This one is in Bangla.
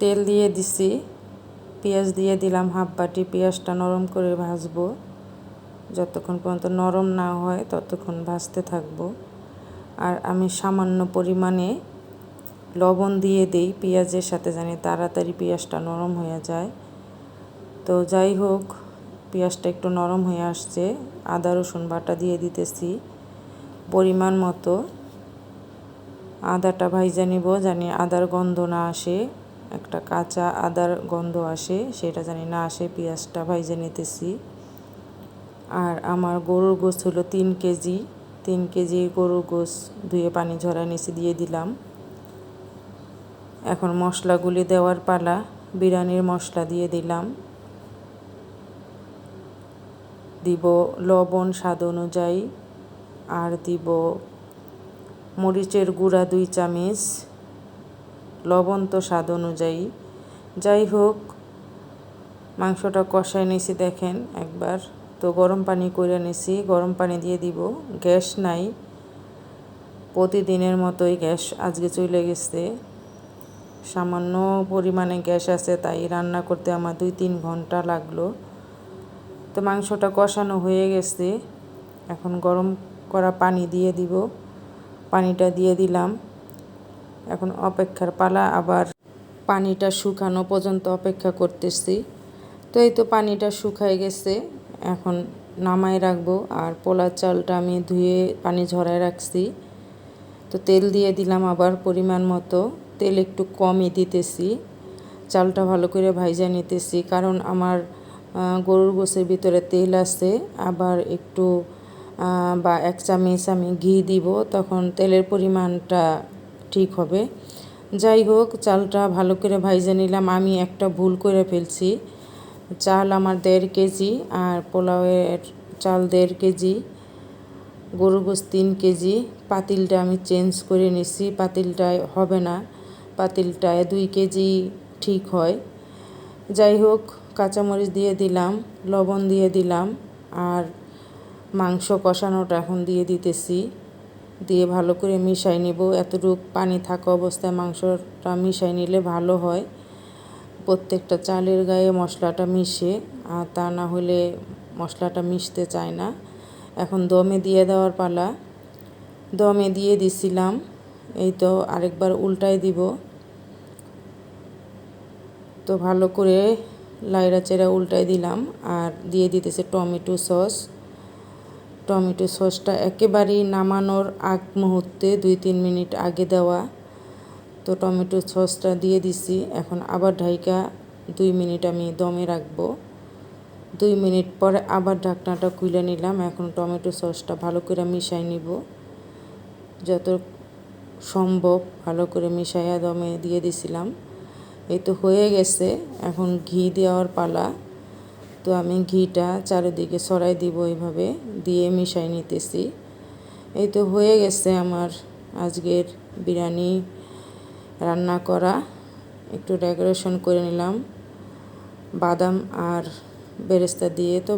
তেল দিয়ে দিছি, পেঁয়াজ দিয়ে দিলাম হাফ বাটি, পেঁয়াজটা নরম করে ভাজবো। যতক্ষণ পর্যন্ত নরম না হয়, ততক্ষণ ভাজতে থাকব। আর আমি সামান্য পরিমাণে লবণ দিয়ে দিই পেঁয়াজের সাথে জানি তাড়াতাড়ি পেঁয়াজটা নরম হয়ে যায়। তো যাই হোক, পেঁয়াজটা একটু নরম হয়ে আসছে। আদা, রসুন বাটা দিয়ে দিতেছি। পরিমাণ মতো আদাটা ভাইজা নিব, জানি আদার গন্ধ না আসে, একটা কাঁচা আদার গন্ধ আসে, সেটা জানি না আসে, পেঁয়াজটা ভাইজা নিতেছি। আর আমার গরুর গোস হলো তিন কেজি তিন কেজি গরুর গোস ধুয়ে পানি ঝরা নিচে দিয়ে দিলাম। এখন মশলাগুলি দেওয়ার পালা, বিরিয়ানির মশলা দিয়ে দিলাম। দিব লবণ স্বাদ অনুযায়ী, আর দিব মরিচের গুঁড়া দুই চামচ, লবণ তো স্বাদ অনুযায়ী। যাই হোক, মাংসটা কষায় নিছি দেখেন একবার। তো গরম পানি করে নিছি গরম পানি দিয়ে দিব। গ্যাস নাই, প্রতিদিনের মতোই গ্যাস আজকে চলে গেছে। সামান্য পরিমাণে গ্যাস আছে, তাই রান্না করতে আমার দুই তিন ঘণ্টা লাগল। তো মাংসটা কষানো হয়ে গেছে। এখন গরম করা পানি দিয়ে দিব। পানিটা দিয়ে দিলাম। এখন অপেক্ষার পালা, আবার পানিটা শুকানো পর্যন্ত অপেক্ষা করতেছি। তো এই তো পানিটা শুকায় গেছে, এখন নামাই রাখব। আর পোলার চালটা আমি ধুয়ে পানি ঝরায় রাখছি। তো তেল দিয়ে দিলাম আবার পরিমাণ মতো। তেল একটু কমই দিতেছি। চালটা ভালো করে ভাইজা নিতেছি, কারণ আমার গরুর গোসের ভিতরে তেল আছে। আবার একটু বা এক চামচ আমি ঘি দিব, তখন তেলের পরিমাণটা ঠিক হবে। যাই হোক, চালটা ভালো করে ভাইজে নিলাম। আমি একটা ভুল করে ফেলছি। চাল আমার দেড় কেজি আর পোলাওয়ের চাল দেড় কেজি গরু গোস তিন কেজি। পাতিলটা আমি চেঞ্জ করে নিছি। পাতিলটায় হবে না। পাতিলটায় দুই কেজি ঠিক হয়। যাই হোক, কাঁচামরিচ দিয়ে দিলাম, লবণ দিয়ে দিলাম। আর মাংস কষানোটা এখন দিয়ে দিতেছি। দিয়ে ভালো করে মিশাই নিব। এতটুক পানি থাকা অবস্থায় মাংসটা মিশাই নিলে ভালো হয়। প্রত্যেকটা চালের গায়ে মশলাটা মিশে, আর তা না হলে মশলাটা মিশতে চায় না। এখন দমে দিয়ে দেওয়ার পালা। দমে দিয়ে দিছিলাম। এই তো আরেকবার উল্টাই দিব। তো ভালো করে লাইরা চেরা উল্টাই দিলাম। আর দিয়ে দিতেছে টমেটো সস। টমেটো সসটা একেবারেই নামানোর আগ মুহূর্তে দুই তিন মিনিট আগে দেওয়া। তো টমেটো সসটা দিয়ে দিছি। এখন আবার ঢাইকা দুই মিনিট আমি দমে রাখব। দুই মিনিট পরে আবার ঢাকনাটা খুলে নিলাম। এখন টমেটো সসটা ভালো করে মিশাই নিব। যত সম্ভব ভালো করে মিশাইয়া দমে দিয়ে দিছিলাম। এই তো হয়ে গেছে। এখন ঘি দেওয়ার পালা। তো আমি ঘিটা চারিদিকে ছড়াই দিব এইভাবে দিয়ে মিশাই নিতেছি। এই তো হয়ে গেছে আমার আজকের বিরিয়ানি রান্না করা। একটু ডেকোরেশন করে নিলাম, বাদাম আর বেরেস্তা দিয়ে। তো